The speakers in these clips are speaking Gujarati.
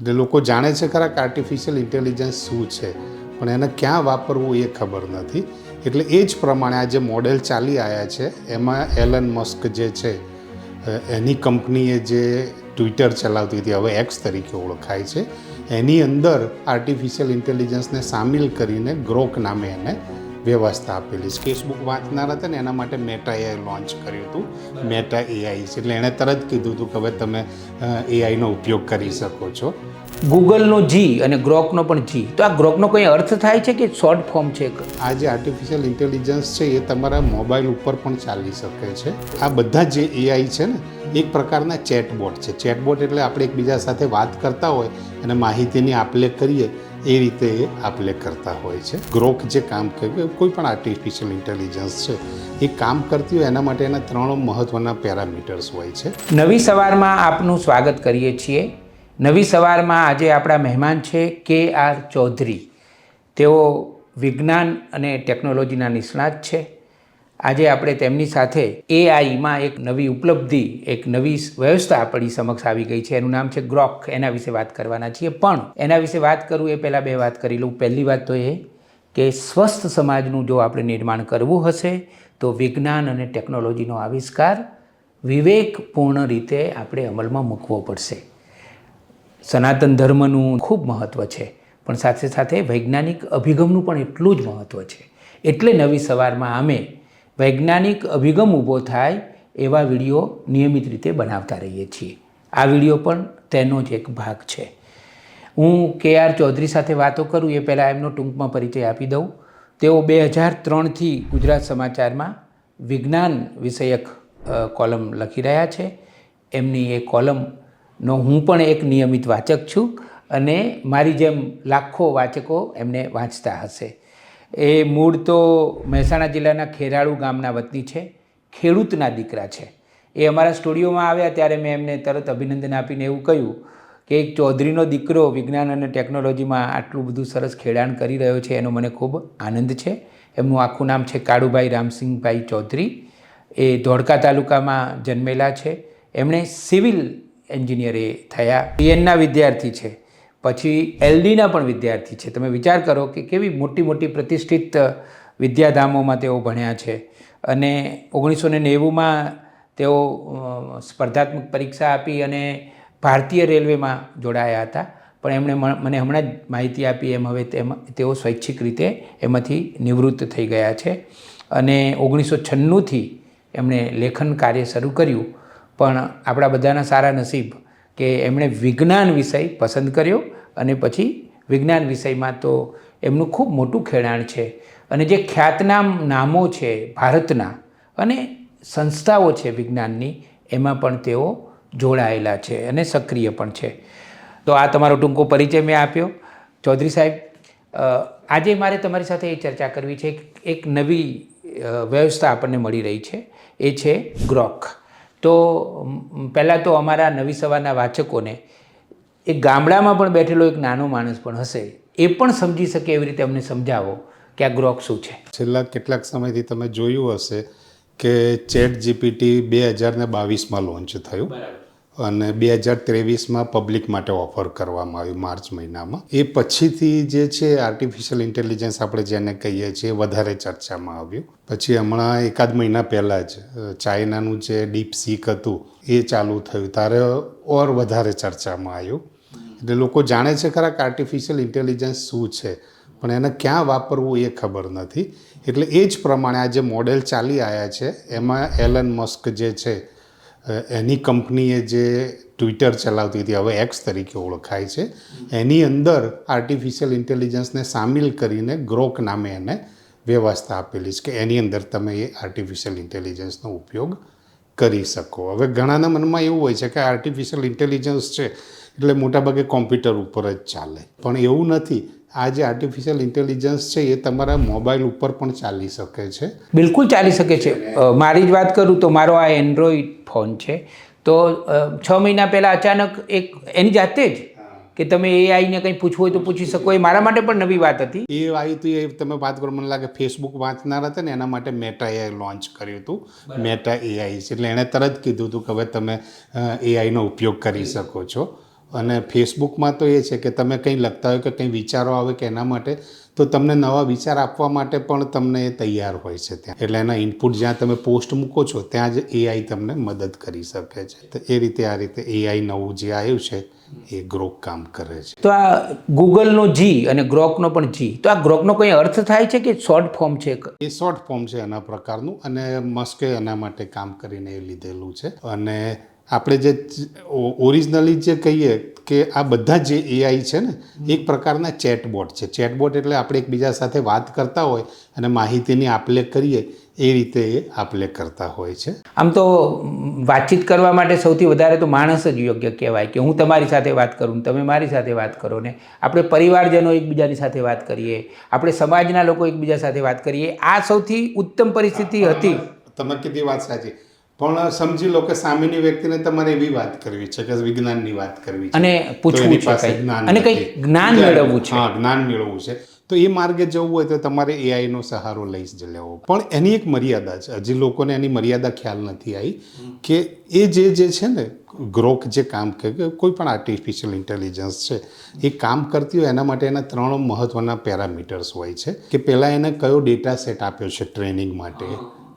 એટલે લોકો જાણે છે ખરા કે આર્ટિફિશિયલ ઇન્ટેલિજન્સ શું છે, પણ એને ક્યાં વાપરવું એ ખબર નથી. એટલે એ જ પ્રમાણે આ જે મોડેલ ચાલી આવ્યા છે, એમાં એલન મસ્ક જે છે એની કંપનીએ જે ટ્વિટર ચલાવતી હતી, હવે એક્સ તરીકે ઓળખાય છે, એની અંદર આર્ટિફિશિયલ ઇન્ટેલિજન્સને સામેલ કરીને ગ્રોક નામે એને વ્યવસ્થા આપેલી છે. ફેસબુક વાંચનાર હતા ને એના માટે મેટા એઆઈ લોન્ચ કર્યું હતું. મેટા એઆઈ એટલે એણે તરત કીધું હતું કે હવે તમે એઆઈનો ઉપયોગ કરી શકો છો. ગૂગલનો જી અને ગ્રોકનો પણ જી તો આ ગ્રોકનો કોઈ અર્થ થાય છે કે શોર્ટ ફોર્મ છે આ જે આર્ટિફિશિયલ ઇન્ટેલિજન્સ છે એ તમારા મોબાઈલ ઉપર પણ ચાલી શકે છે. આ બધા જે એઆઈ છે ને એક પ્રકારના ચેટબોટ છે. ચેટબોટ એટલે આપણે એકબીજા સાથે વાત કરતા હોય અને માહિતીની આપલે કરીએ એ રીતે આપ આપલે કરતા હોય છે. ગ્રોક જે કામ કરે કોઈ પણ આર્ટિફિશિયલ ઇન્ટેલિજન્સ છે, એ કામ કરતી હોય એના માટે એના ત્રણ મહત્ત્વના પેરામીટર્સ હોય છે. નવી સવારમાં આપનું સ્વાગત કરીએ છીએ. નવી સવારમાં આજે આપણા મહેમાન છે કે આર ચૌધરી. તેઓ વિજ્ઞાન અને ટેકનોલોજીના નિષ્ણાત છે. આજે આપણે તેમની સાથે એઆઈમાં એક નવી ઉપલબ્ધિ, એક નવી વ્યવસ્થા આપણી સમક્ષ આવી ગઈ છે. એનું નામ છે ગ્રોક એના વિશે વાત કરવાના છીએ. પણ એના વિશે વાત કરું એ પહેલાં બે વાત કરી લઉં. પહેલી વાત તો એ કે સ્વસ્થ સમાજનું જો આપણે નિર્માણ કરવું હશે, તો વિજ્ઞાન અને ટેકનોલોજીનો આવિષ્કાર વિવેકપૂર્ણ રીતે આપણે અમલમાં મૂકવો પડશે. સનાતન ધર્મનું ખૂબ મહત્ત્વ છે, પણ સાથે સાથે વૈજ્ઞાનિક અભિગમનું પણ એટલું જ મહત્ત્વ છે. એટલે નવી સવારમાં અમે વૈજ્ઞાનિક અભિગમ ઊભો થાય એવા વીડિયો નિયમિત રીતે બનાવતા રહીએ છીએ. આ વીડિયો પણ તેનો જ એક ભાગ છે. હું કે આર ચૌધરી સાથે વાતો કરું એ પહેલાં એમનો ટૂંકમાં પરિચય આપી દઉં. તેઓ બે હજાર ત્રણથી ગુજરાત સમાચારમાં વિજ્ઞાન વિષયક કોલમ લખી રહ્યા છે. એમની એ કોલમનો હું પણ એક નિયમિત વાચક છું અને મારી જેમ લાખો વાચકો એમને વાંચતા હશે. એ મૂળ તો મહેસાણા જિલ્લાના ખેરાળુ ગામના વતની છે. ખેડૂતના દીકરા છે. એ અમારા સ્ટુડિયોમાં આવ્યા ત્યારે મેં એમને તરત અભિનંદન આપીને એવું કહ્યું કે એક ચૌધરીનો દીકરો વિજ્ઞાન અને ટેકનોલોજીમાં આટલું બધું સરસ ખેડાણ કરી રહ્યો છે એનો મને ખૂબ આનંદ છે. એમનું આખું નામ છે કાળુભાઈ રામસિંહભાઈ ચૌધરી. એ ધોળકા તાલુકામાં જન્મેલા છે. એમણે સિવિલ એન્જિનિયરે થયા. પીએનના વિદ્યાર્થી છે. પછી એલડીના પણ વિદ્યાર્થી છે. તમે વિચાર કરો કે કેવી મોટી મોટી પ્રતિષ્ઠિત વિદ્યાધામોમાં તેઓ ભણ્યા છે. અને ઓગણીસો ને નેવુંમાં તેઓ સ્પર્ધાત્મક પરીક્ષા આપી અને ભારતીય રેલવેમાં જોડાયા હતા. પણ એમણે મને હમણાં જ માહિતી આપી એમ હવે તેઓ સ્વૈચ્છિક રીતે એમાંથી નિવૃત્ત થઈ ગયા છે. અને ઓગણીસો છન્નુંથી એમણે લેખન કાર્ય શરૂ કર્યું. પણ આપણા બધાના સારા નસીબ કે એમણે વિજ્ઞાન વિષય પસંદ કર્યો અને પછી વિજ્ઞાન વિષયમાં તો એમનું ખૂબ મોટું ખેડાણ છે. અને જે ખ્યાતનામ નામો છે ભારતના અને સંસ્થાઓ છે વિજ્ઞાનની, એમાં પણ તેઓ જોડાયેલા છે અને સક્રિય પણ છે. તો આ તમારો ટૂંકો પરિચય મેં આપ્યો. ચૌધરી સાહેબ આજે મારે તમારી સાથે એ ચર્ચા કરવી છે એક નવી વ્યવસ્થા આપણને મળી રહી છે. એ છે ગ્રોક. તો પહેલાં તો અમારા નવી સવારના વાચકોને એક ગામડામાં પણ બેઠેલો એક નાનો માણસ પણ હશે એ પણ સમજી શકે એવી રીતે અમને સમજાવો કે આ ગ્રોક શું છે. છેલ્લા કેટલાક સમયથી તમે જોયું હશે કે ચેટ જીપીટી બે હજાર ને બાવીસમાં લોન્ચ થયું. અને બે હજાર ત્રેવીસમાં પબ્લિક માટે ઓફર કરવામાં આવ્યું માર્ચ મહિનામાં. એ પછીથી જે છે આર્ટિફિશિયલ ઇન્ટેલિજન્સ આપણે જેને કહીએ છીએ વધારે ચર્ચામાં આવ્યું. પછી હમણાં એકાદ મહિના પહેલાં જ ચાઇનાનું જે ડીપ સીક હતું એ ચાલુ થયું. ત્યારે ઓર વધારે ચર્ચામાં આવ્યું. એટલે લોકો જાણે છે ખરા કે આર્ટિફિશિયલ ઇન્ટેલિજન્સ શું છે, પણ એને ક્યાં વાપરવું એ ખબર નથી. એટલે એ જ પ્રમાણે આ જે મોડેલ ચાલી આવ્યા છે, એમાં એલન મસ્ક જે છે એની કંપનીએ જે ટ્વિટર ચલાવતી હતી, હવે એક્સ તરીકે ઓળખાય છે, એની અંદર આર્ટિફિશિયલ ઇન્ટેલિજન્સને સામેલ કરીને ગ્રોક નામે એને વ્યવસ્થા આપેલી છે કે એની અંદર તમે એ આર્ટિફિશિયલ ઇન્ટેલિજન્સનો ઉપયોગ કરી શકો. હવે ઘણાના મનમાં એવું હોય છે કે આર્ટિફિશિયલ ઇન્ટેલિજન્સ છે એટલે મોટાભાગે કોમ્પ્યુટર ઉપર જ ચાલે. પણ એવું નથી. આ જે આર્ટિફિશિયલ ઇન્ટેલિજન્સ છે એ તમારા મોબાઈલ ઉપર પણ ચાલી શકે છે. બિલકુલ ચાલી શકે છે. મારી જ વાત કરું તો મારો આ એન્ડ્રોઈડ ફોન છે. તો છ મહિના પહેલાં અચાનક એક એની જાતે જ કે તમે એઆઈને કંઈ પૂછવું હોય તો પૂછી શકો. એ મારા માટે પણ નવી વાત હતી. એ આવી તો એ તમે વાત કરો મને લાગે ફેસબુક વાંચનાર હતા ને એના માટે મેટા એઆઈ લોન્ચ કર્યું હતું. મેટા એઆઈ એટલે એણે તરત કીધું હતું કે હવે તમે એઆઈનો ઉપયોગ કરી શકો છો. અને ફેસબુકમાં તો એ છે કે તમે કંઈ લખતા હોય કે કંઈ વિચારો આવે કે એના માટે તો તમને નવા વિચાર આપવા માટે પણ તમને એ તૈયાર હોય છે ત્યાં. એટલે એના ઇનપુટ જ્યાં તમે પોસ્ટ મૂકો છો ત્યાં જ એઆઈ તમને મદદ કરી શકે છે. તો એ રીતે આ રીતે એઆઈ નવું જે આવ્યું છે એ ગ્રોક કામ કરે છે. તો આ ગૂગલનો જી અને ગ્રોકનો પણ જી તો આ ગ્રોકનો કંઈ અર્થ થાય છે કે શોર્ટ ફોર્મ છે એ શોર્ટ ફોર્મ છે એના પ્રકારનું અને મસ્કે એના માટે કામ કરીને એ લીધેલું છે. અને આપણે જે ઓરિજિનલી જે કહીએ કે આ બધા જે એઆઈ છે ને એક પ્રકારના ચેટબોટ છે. ચેટબોટ એટલે આપણે એકબીજા સાથે વાત કરતા હોય અને માહિતીની આપલે કરીએ એ રીતે એ આપલે કરતા હોય છે. આમ તો વાતચીત કરવા માટે સૌથી વધારે તો માણસ જ યોગ્ય કહેવાય કે હું તમારી સાથે વાત કરું તમે મારી સાથે વાત કરો ને. આપણે પરિવારજનો એકબીજાની સાથે વાત કરીએ આપણે સમાજના લોકો એકબીજા સાથે વાત કરીએ. આ સૌથી ઉત્તમ પરિસ્થિતિ હતી. તમે કીધી વાત સાચી. પણ સમજી લો કે સામેની વ્યક્તિને તમારે એવી વાત કરવી છે કે વિજ્ઞાનની વાત કરવી છે. અને પૂછવું છે અને કઈ જ્ઞાન મેળવવું છે? હા જ્ઞાન મેળવવું છે. તો એ માર્ગે જવું હોય તો તમારે એઆઈનો નો સહારો લઈ જ લેવો. પણ એની એક મર્યાદા છે. હજી લોકોને એની મર્યાદા ખ્યાલ નથી આવી કે એ જે જે છે ને ગ્રોક જે કામ કે કોઈ પણ આર્ટિફિશિયલ ઇન્ટેલિજન્સ છે એ કામ કરતી હોય એના માટે એના ત્રણ મહત્વના પેરામીટર્સ હોય છે. કે પહેલાં એને કયો ડેટા સેટ આપ્યો છે ટ્રેનિંગ માટે?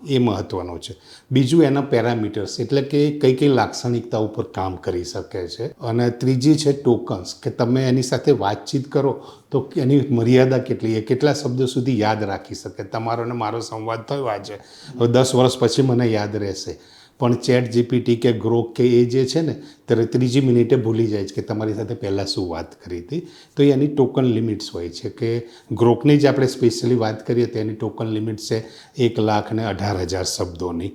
એ મહત્વનો છે. બીજું એના પેરામીટર્સ એટલે કે કઈ કઈ લાક્ષણિકતા ઉપર કામ કરી શકે છે. અને ત્રીજી છે ટોકન્સ, કે તમે એની સાથે વાતચીત કરો તો એની મર્યાદા કેટલી એ કેટલા શબ્દો સુધી યાદ રાખી શકે. તમારો ને મારો સંવાદ થયો આજે. દસ વર્ષ પછી મને યાદ રહેશે. પણ ચેટ જીપીટી કે ગ્રોક કે એ જે છે ને ત્યારે ત્રીજી મિનિટે ભૂલી જાય છે કે તમારી સાથે પહેલાં શું વાત કરી હતી. તો એની ટોકન લિમિટ્સ હોય છે કે ગ્રોકની જ આપણે સ્પેશિયલી વાત કરીએ તો એની ટોકન લિમિટ છે એક લાખ ને અઢાર હજાર શબ્દોની.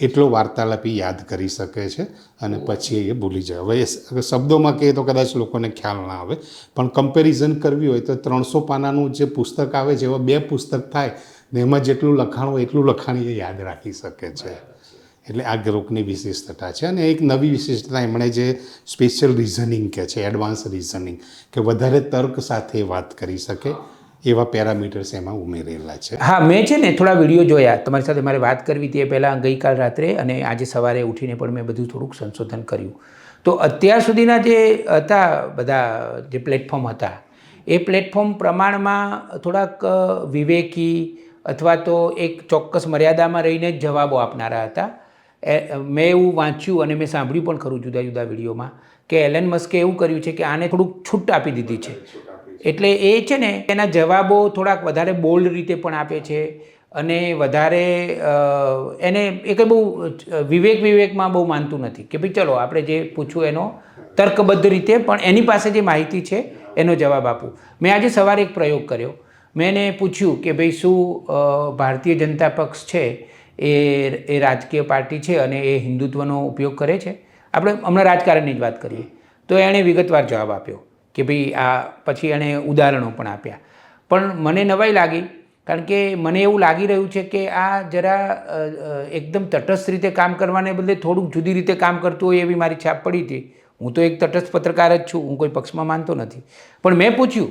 એટલો વાર્તાલાપી યાદ કરી શકે છે અને પછી એ ભૂલી જાય. હવે શબ્દોમાં કહીએ તો કદાચ લોકોને ખ્યાલ ના આવે પણ કમ્પેરિઝન કરવી હોય તો ત્રણસો પાનાનું જે પુસ્તક આવે છે એવા બે પુસ્તક થાય ને એમાં જેટલું લખાણ હોય એટલું લખાણ એ યાદ રાખી શકે છે. એટલે આ ગ્રુપની વિશિષ્ટતા છે અને એક નવી વિશિષ્ટતા એમણે જે સ્પેશિયલ રિઝનિંગ કે છે એડવાન્સ રિઝનિંગ કે વધારે તર્ક સાથે વાત કરી શકે એવા પેરામીટર્સ એમાં ઉમેરેલા છે. હા, મેં છે ને થોડા વીડિયો જોયા. તમારી સાથે મારે વાત કરવી તે પહેલાં ગઈકાલ રાત્રે અને આજે સવારે ઉઠીને પણ મેં બધું થોડુંક સંશોધન કર્યું. તો અત્યાર સુધીના જે હતા બધા જે પ્લેટફોર્મ હતા, એ પ્લેટફોર્મ પ્રમાણમાં થોડાક વિવેકી અથવા તો એક ચોક્કસ મર્યાદામાં રહીને જ જવાબો આપનારા હતા. મેં એવું વાંચ્યું અને મેં સાંભળ્યું પણ ખરું જુદા જુદા વિડીયોમાં કે એલન મસ્કે એવું કર્યું છે કે આને થોડુંક છૂટ આપી દીધી છે. એટલે એ છે ને એના જવાબો થોડાક વધારે બોલ્ડ રીતે પણ આપે છે અને વધારે એને એ કંઈ બહુ વિવેક વિવેકમાં બહુ માનતું નથી કે ભાઈ ચલો આપણે જે પૂછવું એનો તર્કબદ્ધ રીતે પણ એની પાસે જે માહિતી છે એનો જવાબ આપું. મેં આજે સવારે એક પ્રયોગ કર્યો. મેં એને પૂછ્યું કે ભાઈ શું ભારતીય જનતા પક્ષ છે એ એ રાજકીય પાર્ટી છે અને એ હિન્દુત્વનો ઉપયોગ કરે છે. આપણે હમણાં રાજકારણની જ વાત કરીએ. તો એણે વિગતવાર જવાબ આપ્યો કે ભાઈ આ પછી એણે ઉદાહરણો પણ આપ્યા. પણ મને નવાઈ લાગી કારણ કે મને એવું લાગી રહ્યું છે કે આ જરા એકદમ તટસ્થ રીતે કામ કરવાને બદલે થોડુંક જુદી રીતે કામ કરતું હોય એવી મારી છાપ પડી હતી. હું તો એક તટસ્થ પત્રકાર જ છું, હું કોઈ પક્ષમાં માનતો નથી. પણ મેં પૂછ્યું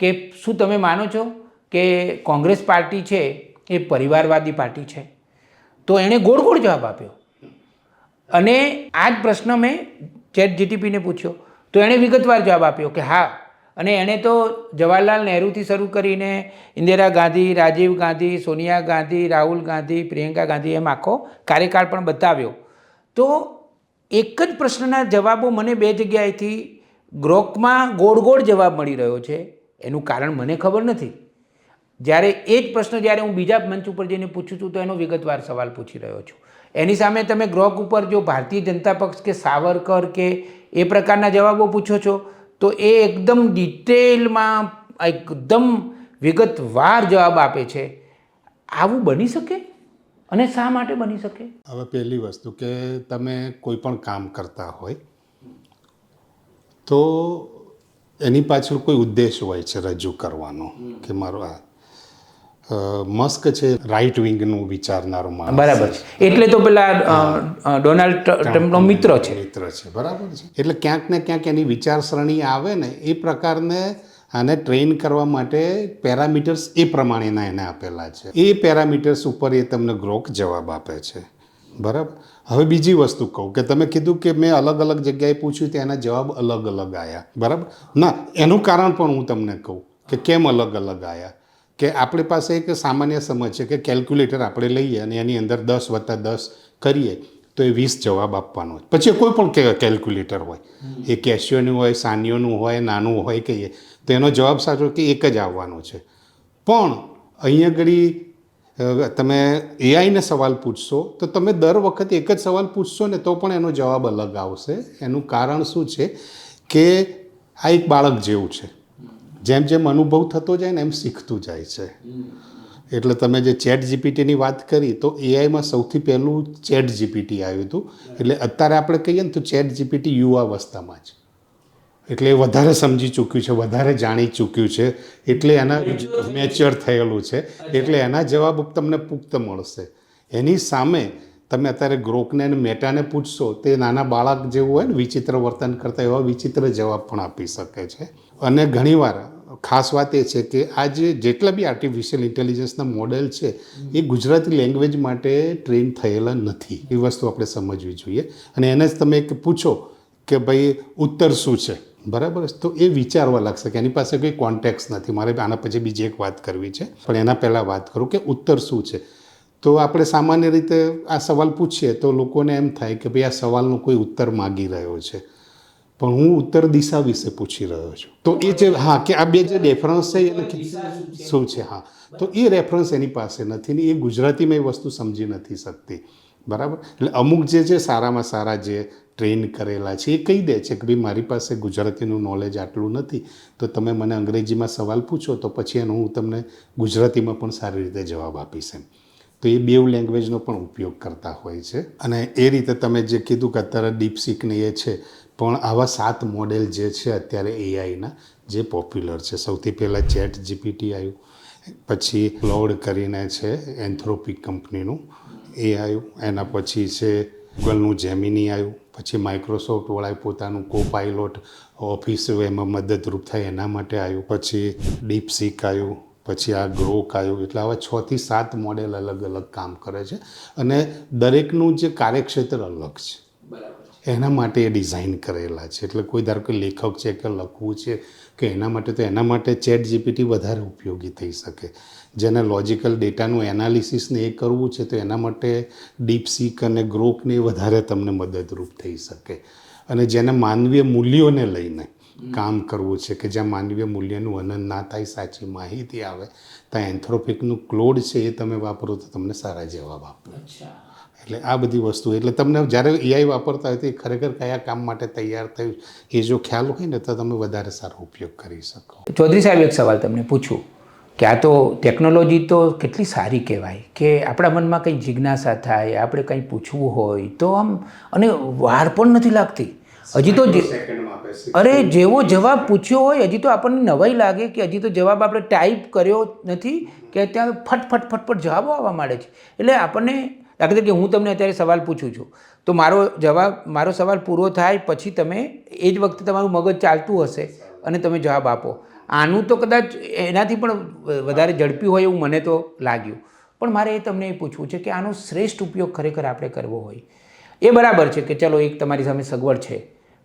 કે શું તમે માનો છો કે કોંગ્રેસ પાર્ટી છે એ પરિવારવાદી પાર્ટી છે? તો એણે ગોળ ગોળ જવાબ આપ્યો. અને આ જ પ્રશ્ન મેં ચેટ જીટીપીને પૂછ્યો. તો એણે વિગતવાર જવાબ આપ્યો કે હા, અને એણે તો જવાહરલાલ નહેરુથી શરૂ કરીને ઇન્દિરા ગાંધી, રાજીવ ગાંધી, સોનિયા ગાંધી, રાહુલ ગાંધી, પ્રિયંકા ગાંધી એમ આખો કાર્યકાળ પણ બતાવ્યો. તો એક જ પ્રશ્નના જવાબો મને બે જગ્યાએથી ગ્રોકમાં ગોળ ગોળ જવાબ મળી રહ્યો છે. એનું કારણ મને ખબર નથી. જ્યારે એ જ પ્રશ્ન જ્યારે હું બીજા મંચ ઉપર જઈને પૂછું છું, તો એનો વિગતવાર સવાલ પૂછી રહ્યો છું. એની સામે તમે ગ્રોક ઉપર જો ભારતીય જનતા પક્ષ કે સાવરકર કે એ પ્રકારના જવાબો પૂછો છો, તો એ એકદમ ડિટેલમાં એકદમ વિગતવાર જવાબ આપે છે. આવું બની શકે? અને શા માટે બની શકે? હવે પહેલી વસ્તુ કે તમે કોઈ પણ કામ કરતા હોય, તો એની પાછળ કોઈ ઉદ્દેશ હોય છે રજૂ કરવાનો, કે મારો આ મસ્ક છે રાઈટ વિંગનું વિચારનારો માણસ. બરાબર છે. એટલે તો પેલા ડોનાલ્ડ ટ્રમ્પનો મિત્ર છે. મિત્ર છે. બરાબર છે. એટલે ક્યાંક ને ક્યાંક એની વિચારસરણી આવે ને એ પ્રકારને આને ટ્રેન કરવા માટે પેરામીટર્સ એ પ્રમાણેના એને આપેલા છે. એ પેરામીટર્સ ઉપર એ તમને ગ્રોક જવાબ આપે છે. બરાબર? હવે બીજી વસ્તુ કહું કે તમે કીધું કે મેં અલગ અલગ જગ્યાએ પૂછ્યું તો એના જવાબ અલગ અલગ આવ્યા બરાબર? ના એનું કારણ પણ હું તમને કહું કે કેમ અલગ અલગ આવ્યા કે આપણી પાસે એક સામાન્ય સમજ છે કે કેલ્ક્યુલેટર આપણે લઈએ અને એની અંદર દસ વત્તા દસ કરીએ, તો એ વીસ જવાબ આપવાનો હોય. પછી કોઈ પણ કેલ્ક્યુલેટર હોય. એ કેશિયોનું હોય સાનિયોનું હોય, નાનું હોય કહીએ, તો એનો જવાબ સાચો કે એક જ આવવાનો છે. પણ અહીંયા ઘડી તમે એઆઈને સવાલ પૂછશો, તો તમે દર વખતે એક જ સવાલ પૂછશો ને તો પણ એનો જવાબ અલગ આવશે. એનું કારણ શું છે કે આ એક બાળક જેવું છે. જેમ જેમ અનુભવ થતો જાય ને એમ શીખતું જાય છે. એટલે તમે જે ચેટ જીપીટીની વાત કરી, તો એઆઈમાં સૌથી પહેલું ચેટ જીપીટી આવ્યું હતું. એટલે અત્યારે આપણે કહીએ ને તો ચેટ જીપીટી યુવાવસ્થામાં જ એટલે એ વધારે સમજી ચૂક્યું છે, વધારે જાણી ચૂક્યું છે. એટલે એના મેચ્યોર થયેલું છે. એટલે એના જવાબ તમને પુખ્ત મળશે. એની સામે તમે અત્યારે ગ્રોકને અને મેટાને પૂછશો, તે નાના બાળક જેવું હોય ને, વિચિત્ર વર્તન કરતા એવા વિચિત્ર જવાબ પણ આપી શકે છે. અને ઘણીવાર ખાસ વાત એ છે કે આ જેટલા બી આર્ટિફિશિયલ ઇન્ટેલિજન્સના મોડેલ છે, એ ગુજરાતી લેંગ્વેજ માટે ટ્રેન થયેલા નથી. એ વસ્તુ આપણે સમજવી જોઈએ. અને એને જ તમે એક પૂછો કે ભાઈ ઉત્તર શું છે? બરાબર તો એ વિચારવા લાગશે કે એની પાસે કોઈ કોન્ટેક્સ નથી. મારે આના પછી બીજી એક વાત કરવી છે. પણ એના પહેલાં વાત કરું કે ઉત્તર શું છે? તો આપણે સામાન્ય રીતે આ સવાલ પૂછીએ તો લોકોને એમ થાય કે ભાઈ આ સવાલનો કોઈ ઉત્તર માગી રહ્યો છે. પણ હું ઉત્તર દિશા વિશે પૂછી રહ્યો છું. તો એ જે, હા, કે આ બે જે રેફરન્સ છે, એને શું છે, હા. તો એ રેફરન્સ એની પાસે નથી ને એ ગુજરાતીમાં એ વસ્તુ સમજી નથી શકતી. બરાબર? એટલે અમુક જે છે, સારામાં સારા જે ટ્રેન કરેલા છે, એ કહી દે છે કે ભાઈ મારી પાસે ગુજરાતીનું નોલેજ આટલું નથી. તો તમે મને અંગ્રેજીમાં સવાલ પૂછો તો પછી એનો હું તમને ગુજરાતીમાં પણ સારી રીતે જવાબ આપીશ એમ. તો એ બેવ લેંગ્વેજનો પણ ઉપયોગ કરતા હોય છે. અને એ રીતે તમે જે કીધું કે અત્યારે ડીપસીક ને એ છે પણ આવા સાત મોડેલ જે છે અત્યારે એઆઈના જે પોપ્યુલર છે. સૌથી પહેલાં ચેટ જીપીટી આવ્યું, પછી ક્લોડ કરીને છે એન્થ્રોપિક કંપનીનું એ આવ્યું, એના પછી છે ગૂગલનું જેમિની આવ્યું, પછી માઇક્રોસોફ્ટ વાળાએ પોતાનું કો પાઇલોટ ઓફિસ એમાં મદદરૂપ થાય એના માટે આવ્યું, પછી ડીપસીક આવ્યું, પછી આ ગ્રોક આવ્યું, એટલે આવા છથી સાત મોડેલ અલગ અલગ કામ કરે છે. અને દરેકનું જે કાર્યક્ષેત્ર અલગ છે. એના માટે એ ડિઝાઇન કરેલા છે. એટલે કોઈ ધારો કે લેખક છે કે લખવું છે કે એના માટે, તો એના માટે ચેટ જીપીટી વધારે ઉપયોગી થઈ શકે. જેને લોજિકલ ડેટાનું એનાલિસિસને એ કરવું છે, તો એના માટે ડીપસીક અને ગ્રોકને એ વધારે તમને મદદરૂપ થઈ શકે. અને જેને માનવીય મૂલ્યોને લઈને કામ કરવું છે, કે જ્યાં માનવીય મૂલ્યનું હનન ના થાય, સાચી માહિતી આવે, ત્યાં એન્થ્રોપિકનું ક્લોડ છે એ તમે વાપરો તો તમને સારા જવાબ આપે. એટલે આ બધી વસ્તુ. એટલે તમને જ્યારે એઆઈ વાપરતા હોય તો એ ખરેખર કયા કામ માટે તૈયાર થયું? એ જો ખ્યાલ હોય ને તો તમે વધારે સારો ઉપયોગ કરી શકો. ચૌધરી સાહેબ એક સવાલ તમને પૂછું કે આ તો ટેકનોલોજી તો કેટલી સારી કહેવાય કે આપણા મનમાં કંઈ જિજ્ઞાસા થાય આપણે કંઈ પૂછવું હોય તો આમ અને વાર પણ નથી લાગતી. હજી તો જે અરે જેવો જવાબ પૂછ્યો હોય હજી તો આપણને નવાઈ લાગે કે હજી તો જવાબ આપણે ટાઈપ કર્યો નથી કે ત્યાં ફટ ફટ ફટ ફટ જવાબો આવવા માંડે છે. એટલે આપણને દાખલા તરીકે હું તમને અત્યારે સવાલ પૂછું છું. તો મારો જવાબ, મારો સવાલ પૂરો થાય પછી તમે એ જ વખતે તમારું મગજ ચાલતું હશે અને તમે જવાબ આપો. આનું તો કદાચ એનાથી પણ વધારે ઝડપી હોય એવું મને તો લાગ્યું. પણ મારે એ તમને એ પૂછવું છે કે આનો શ્રેષ્ઠ ઉપયોગ ખરેખર આપણે કરવો હોય. એ બરાબર છે કે ચલો એક તમારી સામે સગવડ છે.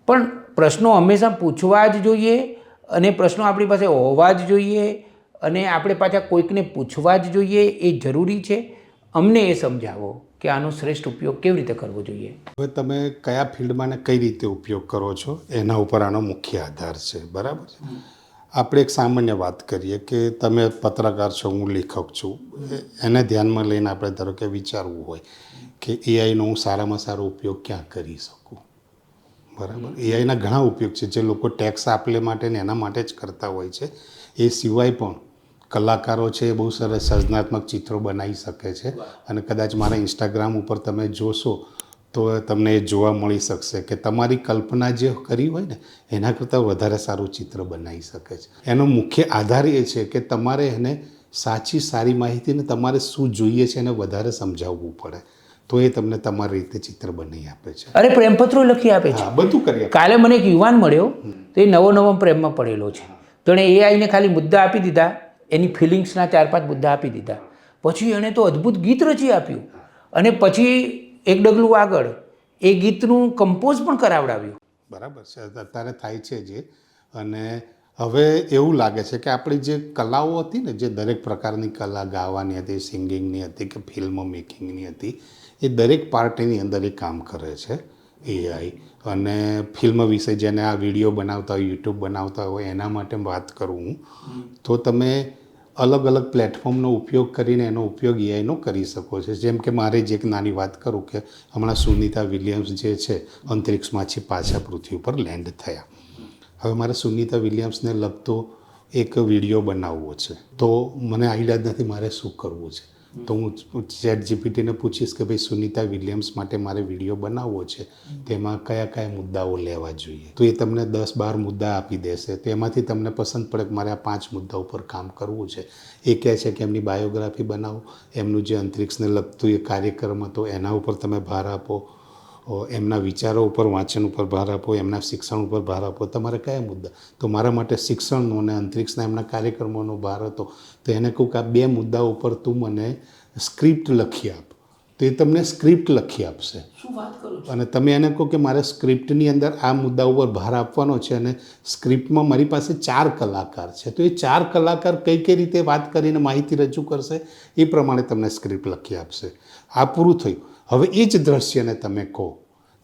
પણ પ્રશ્નો હંમેશા પૂછવા જ જોઈએ અને પ્રશ્નો આપણી પાસે હોવા જ જોઈએ અને આપણે પાછા કોઈકને પૂછવા જ જોઈએ એ જરૂરી છે. અમને એ સમજાવો કે આનો શ્રેષ્ઠ ઉપયોગ કેવી રીતે કરવો જોઈએ. હવે તમે કયા ફિલ્ડમાં ને કઈ રીતે ઉપયોગ કરો છો એના ઉપર આનો મુખ્ય આધાર છે બરાબર છે? આપણે એક સામાન્ય વાત કરીએ કે તમે પત્રકાર છો હું લેખક છું. એને ધ્યાનમાં લઈને આપણે ધારો કે વિચારવું હોય કે એઆઈનો હું સારામાં સારો ઉપયોગ ક્યાં કરી શકું? બરાબર? એઆઈના ઘણા ઉપયોગ છે જે લોકો ટેક્સ આપલે માટે ને એના માટે જ કરતા હોય છે. એ સિવાય પણ કલાકારો છે એ બહુ સરસ સર્જનાત્મક ચિત્રો બનાવી શકે છે. અને કદાચ મારા ઇન્સ્ટાગ્રામ ઉપર તમે જોશો તો તમને એ જોવા મળી શકશે કે તમારી કલ્પના જે કરી હોય ને એના કરતાં વધારે સારું ચિત્ર બનાવી શકે છે. એનો મુખ્ય આધાર એ છે કે તમારે એને સાચી સારી માહિતીને તમારે શું જોઈએ છે એને વધારે સમજાવવું પડે. તો એ તમને તમારી રીતે ચિત્ર બનાવી આપે છે. અરે પ્રેમપત્રો લખી આપે છે. હા બધું કરી કાલે મને એક યુવાન મળ્યો તો એ નવો નવો પ્રેમમાં પડેલો છે. તો એણે એ આઈને ખાલી મુદ્દા આપી દીધા એની ફિલિંગ્સના ચાર પાંચ મુદ્દા આપી દીધા. પછી એણે તો અદ્ભુત ગીત રચી આપ્યું. અને પછી એક ડગલું આગળ એ ગીતનું કમ્પોઝ પણ કરાવડાવ્યું. બરાબર છે. અત્યારે થાય છે જે. અને હવે એવું લાગે છે કે આપણી જે કલાઓ હતી ને જે દરેક પ્રકારની કલા ગાવાની હતી સિંગિંગની હતી કે ફિલ્મ મેકિંગની હતી એ દરેક પાર્ટીની અંદર એ કામ કરે છે એઆઈ અને ફિલ્મ વિશે જેને આ વીડિયો બનાવતા હોય યુટ્યુબ બનાવતા હોય એના માટે વાત કરું હું. તો તમે અલગ અલગ પ્લેટફોર્મનો ઉપયોગ કરીને એનો ઉપયોગ એઆઈનો કરી શકો છો. જેમ કે મારે જ એક નાની વાત કરું કે હમણાં સુનિતા વિલિયમ્સ જે છે, અંતરિક્ષમાંથી પાછા પૃથ્વી ઉપર લેન્ડ થયા. હવે મારે સુનિતા વિલિયમ્સને લગતો એક વીડિયો બનાવવો છે. તો મને આઈડિયા નથી મારે શું કરવું છે. તો હું ચેટ જીપીટીને પૂછીશ કે ભાઈ, સુનિતા વિલિયમ્સ માટે મારે વીડિયો બનાવવો છે. તેમાં કયા કયા મુદ્દાઓ લેવા જોઈએ? તો એ તમને દસ બાર મુદ્દા આપી દેશે. તો એમાંથી તમને પસંદ પડે કે મારે આ પાંચ મુદ્દા ઉપર કામ કરવું છે. એ કહે છે કે એમની બાયોગ્રાફી બનાવો. એમનું જે અંતરિક્ષને લગતું એ કાર્યક્રમ હતો, એના ઉપર તમે ભાર આપો. એમના વિચારો ઉપર વાંચન ઉપર ભાર આપો એમના શિક્ષણ ઉપર ભાર આપો. તમારે કયા મુદ્દા? તો મારા માટે શિક્ષણનો અને અંતરિક્ષના એમના કાર્યક્રમોનો ભાર હતો. તો એને કહું કે આ બે મુદ્દા ઉપર તું મને સ્ક્રિપ્ટ લખી આપ. તો એ તમને સ્ક્રિપ્ટ લખી આપશે. અને તમે એને કહો કે મારે સ્ક્રિપ્ટની અંદર આ મુદ્દા ઉપર ભાર આપવાનો છે અને સ્ક્રિપ્ટમાં મારી પાસે ચાર કલાકાર છે. તો એ ચાર કલાકાર કઈ કઈ રીતે વાત કરીને માહિતી રજૂ કરશે એ પ્રમાણે તમને સ્ક્રિપ્ટ લખી આપશે. આ પૂરું થયું. હવે એ જ દ્રશ્યને તમે કહો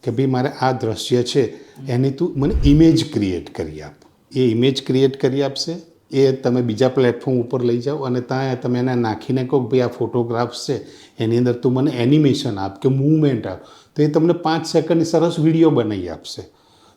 કે ભાઈ મારે આ દ્રશ્ય છે, એની તું મને ઇમેજ ક્રિએટ કરી આપ. એ ઇમેજ ક્રિએટ કરી આપશે, એ તમે બીજા પ્લેટફોર્મ ઉપર લઈ જાઓ અને ત્યાં તમે એને નાખીને કહો ભાઈ આ ફોટોગ્રાફ્સ છે, એની અંદર તું મને એનિમેશન આપ કે મૂવમેન્ટ આપ. તો એ તમને પાંચ સેકન્ડની સરસ વીડિયો બનાવી આપશે.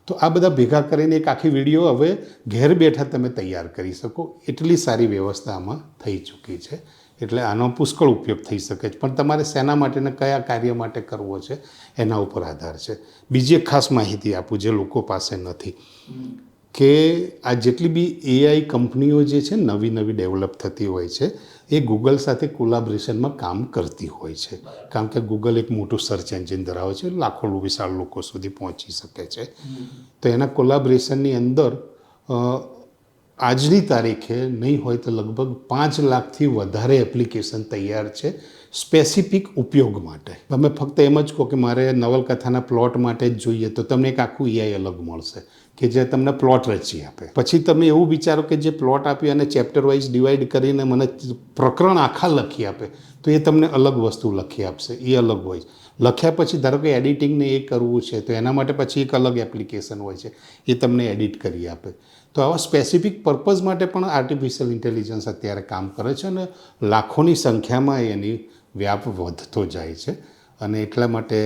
તો આ બધા ભેગા કરીને એક આખી વીડિયો હવે ઘેર બેઠા તમે તૈયાર કરી શકો. એટલી સારી વ્યવસ્થા આમાં થઈ ચૂકી છે. એટલે આનો પુષ્કળ ઉપયોગ થઈ શકે છે. પણ તમારે શેના માટે ને કયા કાર્ય માટે કરવો છે, એના ઉપર આધાર છે. બીજી એક ખાસ માહિતી આપું જે લોકો પાસે નથી. કે આ જેટલી બી એઆઈ કંપનીઓ જે છે, નવી નવી ડેવલપ થતી હોય છે, એ ગૂગલ સાથે કોલાબરેશનમાં કામ કરતી હોય છે. કારણ કે ગૂગલ એક મોટું સર્ચ એન્જિન ધરાવે છે, લાખો વિશાળ લોકો સુધી પહોંચી શકે છે. તો એના કોલાબરેશનની અંદર આજની તારીખે નહીં હોય તો લગભગ પાંચ લાખથી વધારે એપ્લિકેશન તૈયાર છે સ્પેસિફિક ઉપયોગ માટે. તમે ફક્ત એમ જ કહો કે મારે નવલકથાના પ્લોટ માટે જ જોઈએ તો તમને એક આખું એઆઈ અલગ મળશે કે જે તમને પ્લોટ રચી આપે. પછી તમે એવું વિચારો કે જે પ્લોટ આપી અને ચેપ્ટર વાઇઝ ડિવાઈડ કરીને મને પ્રકરણ આખા લખી આપે, તો એ તમને અલગ વસ્તુ લખી આપશે. એ અલગ હોય છે. લખ્યા પછી ધારો કે એડિટિંગને એ કરવું છે, તો એના માટે પછી એક અલગ એપ્લિકેશન હોય છે. એ તમને એડિટ કરી આપે. તો આવા સ્પેસિફિક પર્પઝ માટે પણ આર્ટિફિશિયલ ઇન્ટેલિજન્સ અત્યારે કામ કરે છે અને લાખોની સંખ્યામાં એની વ્યાપ વધતો જાય છે. અને એટલા માટે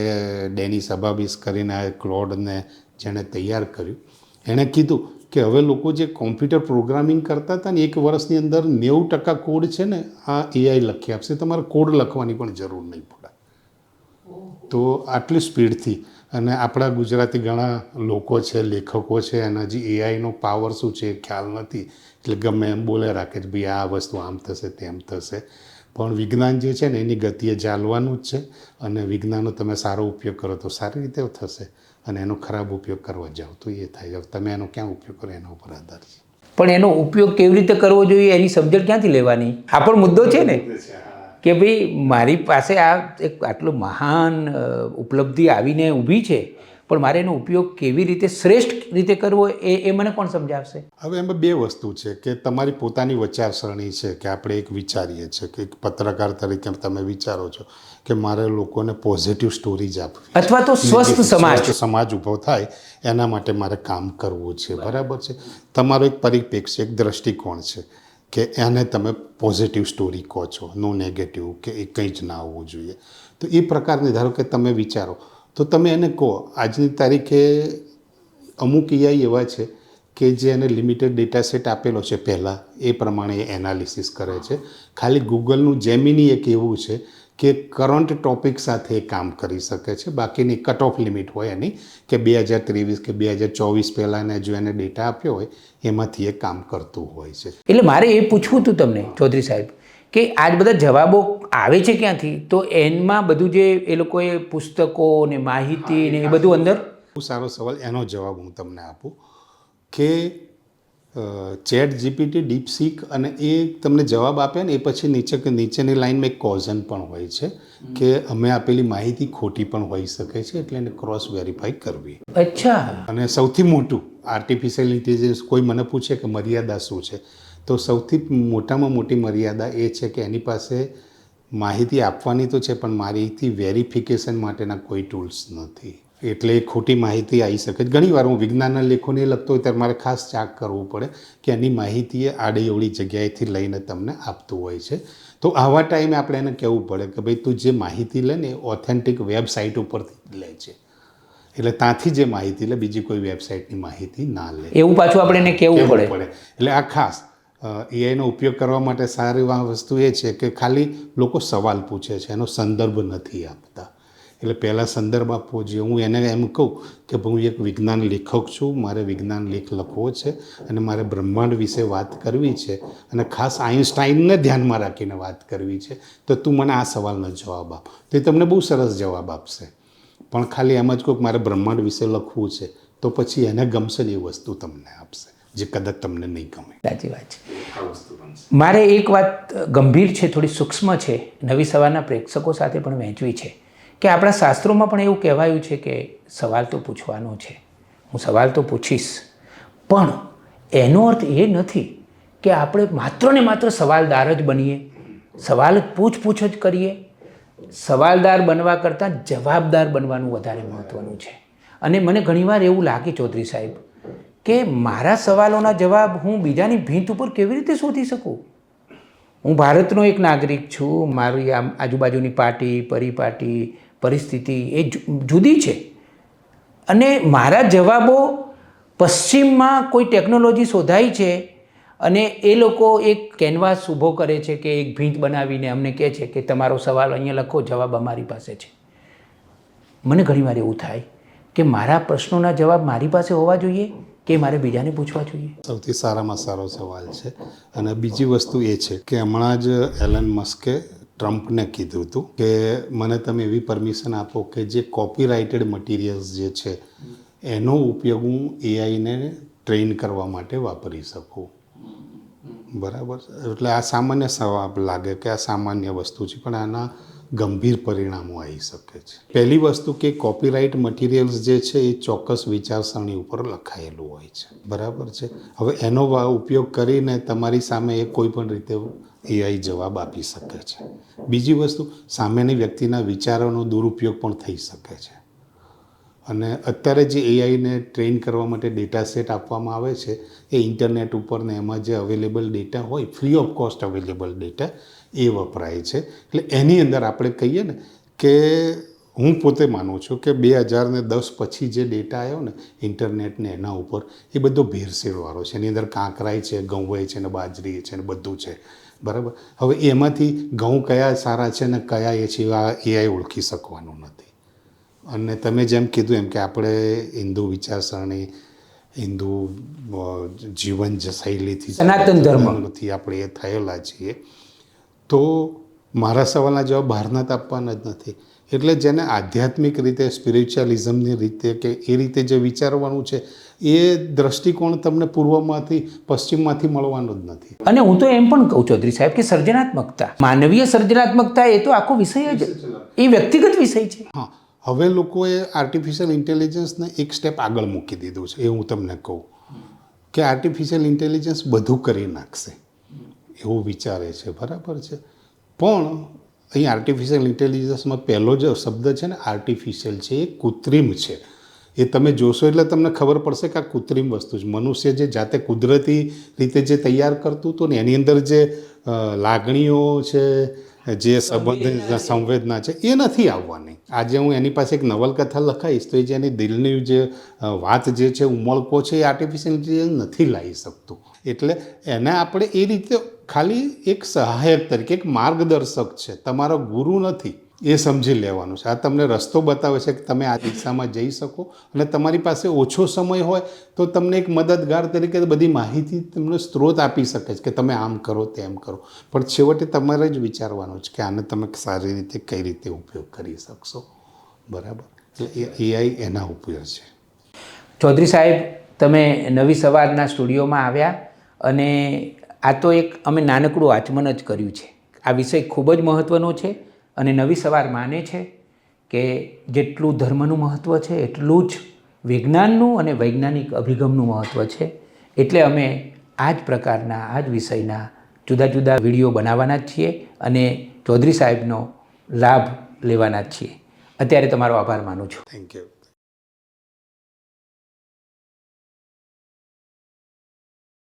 ડેની સબાબીસ કરીને આ ક્લોડને જેણે તૈયાર કર્યું. એણે કીધું કે હવે લોકો જે કોમ્પ્યુટર પ્રોગ્રામિંગ કરતા હતા ને એક વર્ષની અંદર નેવું ટકા કોડ છે ને આ એઆઈ લખી આપશે. તમારે કોડ લખવાની પણ જરૂર નહીં પડે. તો આટલી સ્પીડથી અને આપણા ગુજરાતી ઘણા લોકો છે લેખકો છે અને હજી એઆઈનો પાવર શું છે એ ખ્યાલ નથી. એટલે ગમે એમ બોલે રાખે છે ભાઈ આ વસ્તુ આમ થશે તેમ થશે. પણ વિજ્ઞાન જે છે ને એની ગતિએ ચાલવાનું જ છે અને વિજ્ઞાનનો તમે સારો ઉપયોગ કરો તો સારી રીતે થશે અને એનો ખરાબ ઉપયોગ કરવા જાઓ તો એ થાય. તમે એનો ક્યાં ઉપયોગ કરો? એના ઉપર આધાર છે. પણ એનો ઉપયોગ કેવી રીતે કરવો જોઈએ? એની સમજણ ક્યાંથી લેવાની? આ પણ મુદ્દો છે ને? કે ભાઈ મારી પાસે આ એક આટલો મહાન ઉપલબ્ધિ આવીને ઊભી છે પણ મારે એનો ઉપયોગ કેવી રીતે શ્રેષ્ઠ રીતે કરવો એ એ મને કોણ સમજાવશે? હવે એમાં બે વસ્તુ છે કે તમારી પોતાની વિચારસરણી છે કે આપણે એક વિચારીએ છીએ કે એક પત્રકાર તરીકે તમે વિચારો છો કે મારે લોકોને પોઝિટિવ સ્ટોરીજ આપવી અથવા તો સ્વસ્થ સમાજ. સમાજ ઊભો થાય એના માટે મારે કામ કરવું છે. બરાબર છે? તમારો એક પરિપ્રેક્ષ્ય એક દ્રષ્ટિકોણ છે. કે એને તમે પોઝિટિવ સ્ટોરી કહો છો નો નેગેટિવ કે એ કંઈ જ ના હોવું જોઈએ. તો એ પ્રકારની, ધારો કે તમે વિચારો, તો તમે એને કહો, આજની તારીખે અમુક એઆઈ એવા છે કે જે એને લિમિટેડ ડેટા સેટ આપેલો છે પહેલાં, એ પ્રમાણે એનાલિસિસ કરે છે. ખાલી ગૂગલનું જેમિની એક એવું છે કે કરંટ ટોપિક સાથે એ કામ કરી શકે છે. બાકીની કટ ઓફ લિમિટ હોય એની કે બે હજાર ત્રેવીસ કે બે હજાર ચોવીસ પહેલાંને જો એને ડેટા આપ્યો હોય એમાંથી એ કામ કરતું હોય છે. એટલે મારે એ પૂછવું હતું તમને ચૌધરી સાહેબ કે આજ બધા જવાબો આવે છે ક્યાંથી? તો એનમાં બધું જે એ લોકોએ પુસ્તકો ને માહિતી ને એ બધું અંદર? બહુ સારો સવાલ એનો જવાબ હું તમને આપું કે ચેટ જીપીટી ડીપસીક અને એ તમને જવાબ આપે ને એ પછી નીચે કે નીચેની લાઈનમાં એક કોઝન પણ હોય છે કે અમે આપેલી માહિતી ખોટી પણ હોઈ શકે છે એટલે એને ક્રોસ વેરીફાઈ કરવી. અચ્છા. અને સૌથી મોટું આર્ટિફિશિયલ ઇન્ટેલિજન્સ કોઈ મને પૂછે કે મર્યાદા શું છે તો સૌથી મોટામાં મોટી મર્યાદા એ છે કે એની પાસે માહિતી આપવાની તો છે પણ મારીથી વેરિફિકેશન માટેના કોઈ ટૂલ્સ નથી. એટલે એ ખોટી માહિતી આવી શકે. ઘણી વાર હું વિજ્ઞાનના લેખોને લખતો હોય ત્યારે મારે ખાસ ચાક કરવું પડે કે એની માહિતી એ આડેઅવળી જગ્યાએથી લઈને તમને આપતું હોય છે. તો આવા ટાઈમે આપણે એને કહેવું પડે કે ભાઈ તું જે માહિતી લે ને એ ઓથેન્ટિક વેબસાઇટ ઉપરથી લે છે. એટલે ત્યાંથી જે માહિતી લે બીજી કોઈ વેબસાઇટની માહિતી ના લે. એવું પાછું આપણે એને કહેવું પડે. પડે. એટલે આ ખાસ એઆઈનો ઉપયોગ કરવા માટે સારી વસ્તુ એ છે કે ખાલી લોકો સવાલ પૂછે છે એનો સંદર્ભ નથી આપતા. એટલે પહેલાં સંદર્ભ આપવો જોઈએ. હું એને એમ કહું કે હું એક વિજ્ઞાન લેખક છું મારે વિજ્ઞાન લેખ લખવો છે અને મારે બ્રહ્માંડ વિશે વાત કરવી છે અને ખાસ આઈન્સ્ટાઈનને ધ્યાનમાં રાખીને વાત કરવી છે. તો તું મને આ સવાલનો જવાબ આપ. તો એ તમને બહુ સરસ જવાબ આપશે. પણ ખાલી એમ જ કહું કે મારે બ્રહ્માંડ વિશે લખવું છે તો પછી એને ગમશે ને એ વસ્તુ તમને આપશે જે કદાચ તમને નહીં ગમે. સાચી વાત છે. મારે એક વાત ગંભીર છે થોડી સૂક્ષ્મ છે નવી સવારના પ્રેક્ષકો સાથે પણ વહેંચવી છે. કે આપણા શાસ્ત્રોમાં પણ એવું કહેવાયું છે કે સવાલ તો પૂછવાનો છે. હું સવાલ તો પૂછીશ. પણ એનો અર્થ એ નથી કે આપણે માત્ર ને માત્ર સવાલદાર જ બનીએ. સવાલ પૂછપૂછ જ કરીએ. સવાલદાર બનવા કરતાં જવાબદાર બનવાનું વધારે મહત્ત્વનું છે. અને મને ઘણીવાર એવું લાગે ચૌધરી સાહેબ, કે મારા સવાલોના જવાબ હું બીજાની ભીંત ઉપર કેવી રીતે શોધી શકું? હું ભારતનો એક નાગરિક છું. મારી આમ આજુબાજુની પાર્ટી, પરિપાટી પરિસ્થિતિ એ જુદી છે. અને મારા જવાબો પશ્ચિમમાં કોઈ ટેકનોલોજી શોધાઈ છે અને એ લોકો એક કેનવાસ ઊભો કરે છે કે એક ભીંત બનાવીને અમને કહે છે કે તમારો સવાલ અહીંયા લખો, જવાબ અમારી પાસે છે. મને ઘણીવાર એવું થાય કે મારા પ્રશ્નોના જવાબ મારી પાસે હોવા જોઈએ કે મારે બીજાને પૂછવા જોઈએ? સૌથી સારામાં સારો સવાલ છે અને બીજી વસ્તુ એ છે કે હમણાં જ એલન મસ્કે ટ્રમ્પને કીધું હતું કે મને તમે એવી પરમિશન આપો કે જે કોપીરાઇટેડ મટીરિયલ્સ જે છે, એનો ઉપયોગ હું એઆઈને ટ્રેન કરવા માટે વાપરી શકું. બરાબર? એટલે આ સામાન્ય સવાલ લાગે કે આ સામાન્ય વસ્તુ છે, પણ આના ગંભીર પરિણામો આવી શકે છે. પહેલી વસ્તુ કે કોપીરાઇટ મટીરિયલ્સ જે છે એ ચોક્કસ વિચારસરણી ઉપર લખાયેલું હોય છે. બરાબર છે? હવે એનો ઉપયોગ કરીને તમારી સામે એ કોઈ પણ રીતે એઆઈ જવાબ આપી શકે છે. બીજી વસ્તુ, સામેની વ્યક્તિના વિચારોનો દુરુપયોગ પણ થઈ શકે છે. અને અત્યારે જે એઆઈને ટ્રેન કરવા માટે ડેટા સેટ આપવામાં આવે છે, એ ઇન્ટરનેટ ઉપર ને એમાં જે અવેલેબલ ડેટા હોય free of cost available data એ વપરાય છે. એટલે એની અંદર આપણે કહીએ ને કે હું પોતે માનું છું કે બે હજાર ને દસ પછી જે ડેટા આવ્યો ને ઇન્ટરનેટ ને એના ઉપર એ બધો ભેરસેળવાળો છે. એની અંદર કાંકરાઈ છે ઘઉં છે ને બાજરી છે ને બધું છે. બરાબર? હવે એમાંથી ઘઉં કયા સારા છે ને કયા એ છે આ એઆઈ ઓળખી શકવાનું નથી. અને તમે જેમ કીધું એમ કે આપણે હિન્દુ વિચારસરણી હિન્દુ જીવન જ શૈલીથી સનાતન ધર્મથી આપણે એ થયેલા છીએ. તો મારા સવાલના જવાબ બહારના જ આપવાના જ નથી. એટલે જેને આધ્યાત્મિક રીતે સ્પિરિચ્યુઅલિઝમની રીતે કે એ રીતે જે વિચારવાનું છે એ દ્રષ્ટિકોણ તમને પૂર્વમાંથી પશ્ચિમમાંથી મળવાનો જ નથી. અને હું તો એમ પણ કહું ચૌધરી સાહેબ કે સર્જનાત્મકતા માનવીય સર્જનાત્મકતા એ તો આખો વિષય જ એ વ્યક્તિગત વિષય છે. હા હવે લોકોએ આર્ટિફિશિયલ ઇન્ટેલિજન્સને એક સ્ટેપ આગળ મૂકી દીધું છે એ હું તમને કહું. કે આર્ટિફિશિયલ ઇન્ટેલિજન્સ બધું કરી નાખશે. એવું વિચારે છે બરાબર છે. પણ અહીં આર્ટિફિશિયલ ઇન્ટેલિજન્સમાં પહેલો જે શબ્દ છે ને આર્ટિફિશિયલ છે એ કૃત્રિમ છે. એ તમે જોશો એટલે તમને ખબર પડશે કે આ કૃત્રિમ વસ્તુ છે. મનુષ્ય જે જાતે કુદરતી રીતે જે તૈયાર કરતું હતું ને એની અંદર જે લાગણીઓ છે જે સંબંધ સંવેદના છે. એ નથી આવવાની. આજે હું એની પાસે એક નવલકથા લખાઈશ તો એ જે એની દિલની જે વાત જે છે ઉમળકો છે એ આર્ટિફિશિયલ ઇન્ટેલિજન્સ નથી લાવી શકતું. એટલે એને આપણે એ રીતે ખાલી એક સહાયક તરીકે, એક માર્ગદર્શક છે. તમારો ગુરુ નથી. એ સમજી લેવાનું છે. આ તમને રસ્તો બતાવે છે કે તમે આ દિશામાં જઈ શકો અને તમારી પાસે ઓછો સમય હોય તો તમને એક મદદગાર તરીકે બધી માહિતી તમને સ્ત્રોત આપી શકે છે કે તમે આમ કરો, તેમ કરો. પણ છેવટે તમારે જ વિચારવાનું છે કે આને તમે સારી રીતે કઈ રીતે ઉપયોગ કરી શકશો. બરાબર? એટલે એઆઈ એના ઉપર છે. ચૌધરી સાહેબ, તમે નવી સવારના સ્ટુડિયોમાં આવ્યા અને આ તો એક અમે નાનકડું આચમન જ કર્યું છે. આ વિષય ખૂબ જ મહત્ત્વનો છે અને નવી સવાર માને છે કે જેટલું ધર્મનું મહત્ત્વ છે, એટલું જ વિજ્ઞાનનું અને વૈજ્ઞાનિક અભિગમનું મહત્ત્વ છે. એટલે અમે આ જ પ્રકારના, આ જ વિષયના જુદા જુદા વીડિયો બનાવવાના જ છીએ અને ચૌધરી સાહેબનો લાભ લેવાના જ છીએ. અત્યારે તમારો આભાર માનું છું. Thank you